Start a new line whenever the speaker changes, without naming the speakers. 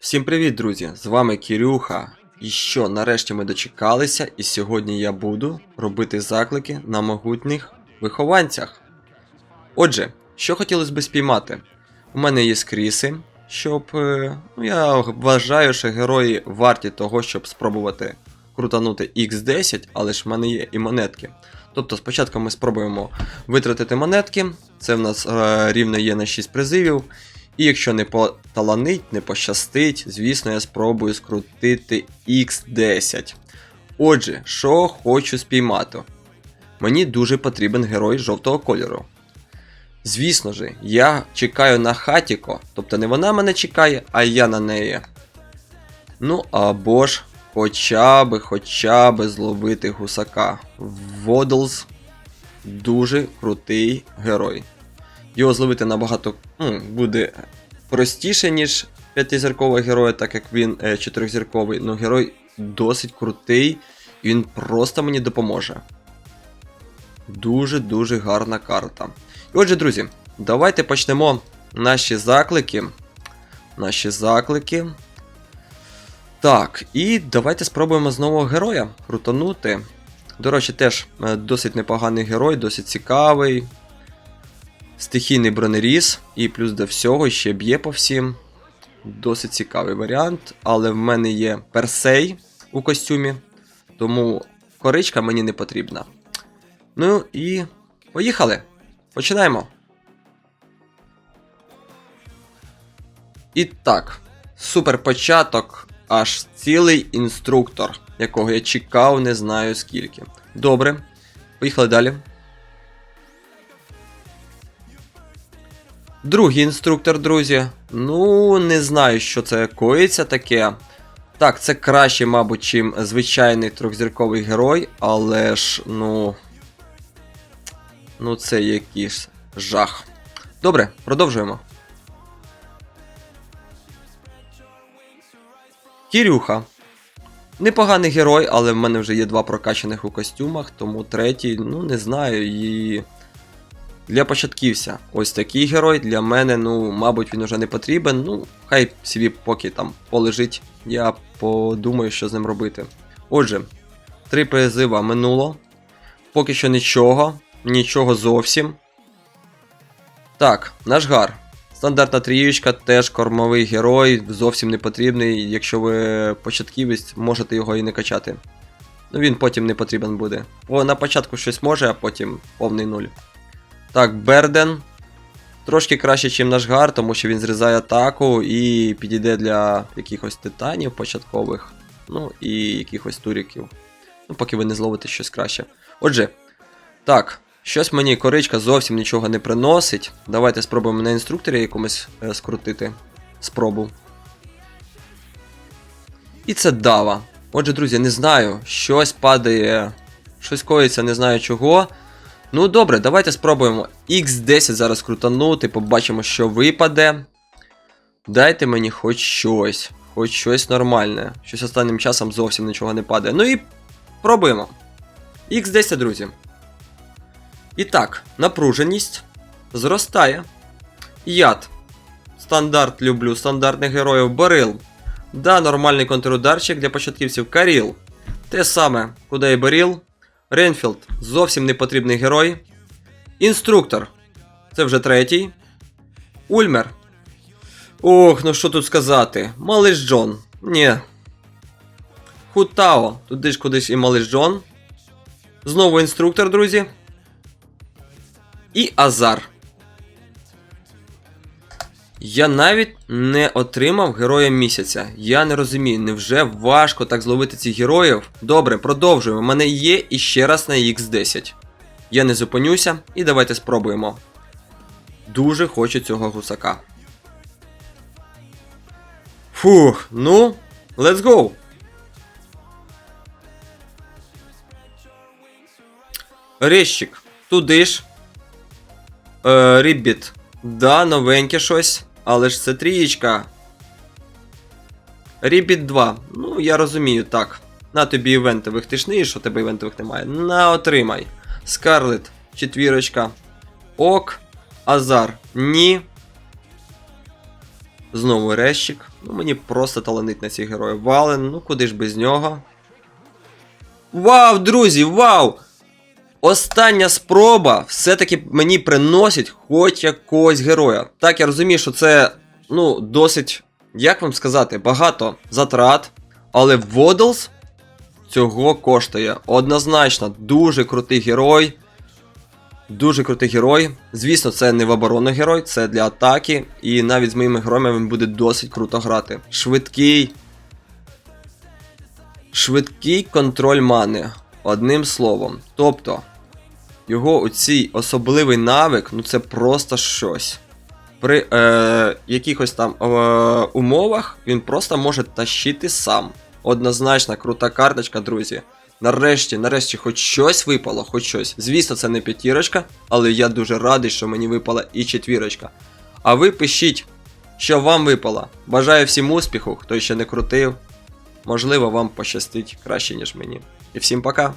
Всім привіт, друзі! З вами Кірюха. І що, нарешті ми дочекалися, і сьогодні я буду робити заклики на могутніх вихованцях. Отже, що хотілося би спіймати? У мене є скріси, щоб. е, Ну, я вважаю, що герої варті того, щоб спробувати крутанути X10, але ж в мене є і монетки. Тобто спочатку ми спробуємо витратити монетки, це в нас е, рівно є на 6 призивів. І якщо не поталанить, не пощастить, звісно, я спробую скрутити X10. Отже, що хочу спіймати? Мені дуже потрібен герой жовтого кольору. Звісно ж, я чекаю на Хатіко, тобто не вона мене чекає, а я на неї. Ну або ж хоча би, хоча би зловити гусака. Водлз дуже крутий герой. Його зловити набагато м, буде простіше, ніж п'ятизіркового героя, так як він е, чотирьохзірковий. Ну, герой досить крутий, і він просто мені допоможе. Дуже-дуже гарна карта. І отже, друзі, давайте почнемо наші заклики. Наші заклики. Так, і давайте спробуємо з нового героя крутанути. До речі, теж е, досить непоганий герой, досить цікавий. Стихійний бронеріз, і плюс до всього ще б'є по всім. Досить цікавий варіант, але в мене є персей у костюмі, тому коричка мені не потрібна. Ну і поїхали! Починаємо. І так, супер початок, аж цілий інструктор, якого я чекав, не знаю скільки. Добре, поїхали далі. Другий інструктор, друзі. Ну, не знаю, що це коїться таке. Так, це краще, мабуть, чим звичайний трьохзірковий герой, але ж, ну. Ну, це якийсь жах. Добре, продовжуємо. Кірюха. Непоганий герой, але в мене вже є два прокачаних у костюмах, тому третій, ну, не знаю, і. Для початківця, ось такий герой для мене, ну, мабуть, він вже не потрібен. Ну, хай собі поки там полежить, я подумаю, що з ним робити. Отже, три призива минуло. Поки що нічого, нічого зовсім. Так, наш гар. Стандартна трієчка, теж кормовий герой, зовсім не потрібний. Якщо ви початківець, можете його і не качати. Ну він потім не потрібен буде. О, на початку щось може, а потім повний нуль. Так, Берден. Трошки краще, ніж наш гар, тому що він зрізає атаку і підійде для якихось титанів початкових. Ну і якихось туріків. Ну, поки ви не зловите щось краще. Отже, так, щось мені коричка зовсім нічого не приносить. Давайте спробуємо на інструкторі якомусь е, скрутити. Спробу. І це дава. Отже, друзі, не знаю, щось падає, щось коїться, не знаю чого. Ну добре, давайте спробуємо X10 зараз крутанути, побачимо, що випаде. Дайте мені хоч щось, хоч щось нормальне. Щось останнім часом зовсім нічого не падає. Ну і пробуємо. X10, друзі. І так, напруженість зростає. Яд. Стандарт люблю, стандартних героїв. Борил. Да, нормальний контрударчик для початківців. Каріл. Те саме, куди і Боріл. Ренфілд зовсім не потрібний герой. Інструктор. Це вже третій. Ульмер. Ох, ну що тут сказати. Малиш Джон. Ні. Хутао. Туди ж кудись і Малиш Джон. Знову інструктор, друзі. І Азар. Я навіть не отримав героя місяця. Я не розумію, невже важко так зловити цих героїв? Добре, продовжуємо. У мене є іще раз на X10. Я не зупинюся і давайте спробуємо. Дуже хочу цього гусака. Фух, ну, let's go! Резчик, туди ж. Е, Ріббіт. Да, новеньке щось, але ж це трієчка. Рібіт 2. Ну, я розумію, так. На тобі івентових. Ти ж не що тебе івентових немає. На отримай. Скарлет, четвірочка. Ок. Азар. Ні. Знову Рещик. Ну, мені просто таланить на цих героїв. Вален, ну куди ж без нього. Вау, друзі, вау! Остання спроба все-таки мені приносить хоч якогось героя. Так, я розумію, що це, ну, досить, як вам сказати, багато затрат, але Водалс цього коштує. Однозначно, дуже крутий герой. Дуже крутий герой. Звісно, це не в оборону герой, це для атаки. І навіть з моїми героями він буде досить круто грати. Швидкий. Швидкий контроль мани. Одним словом. Тобто, його оцій особливий навик, ну це просто щось. При е, якихось там е, умовах він просто може тащити сам. Однозначно, крута карточка, друзі. Нарешті, нарешті, хоч щось випало, хоч щось. Звісно, це не п'ятірочка, але я дуже радий, що мені випала і четвірочка. А ви пишіть, що вам випало. Бажаю всім успіху, хто ще не крутив. Можливо, вам пощастить краще, ніж мені. І всім пока!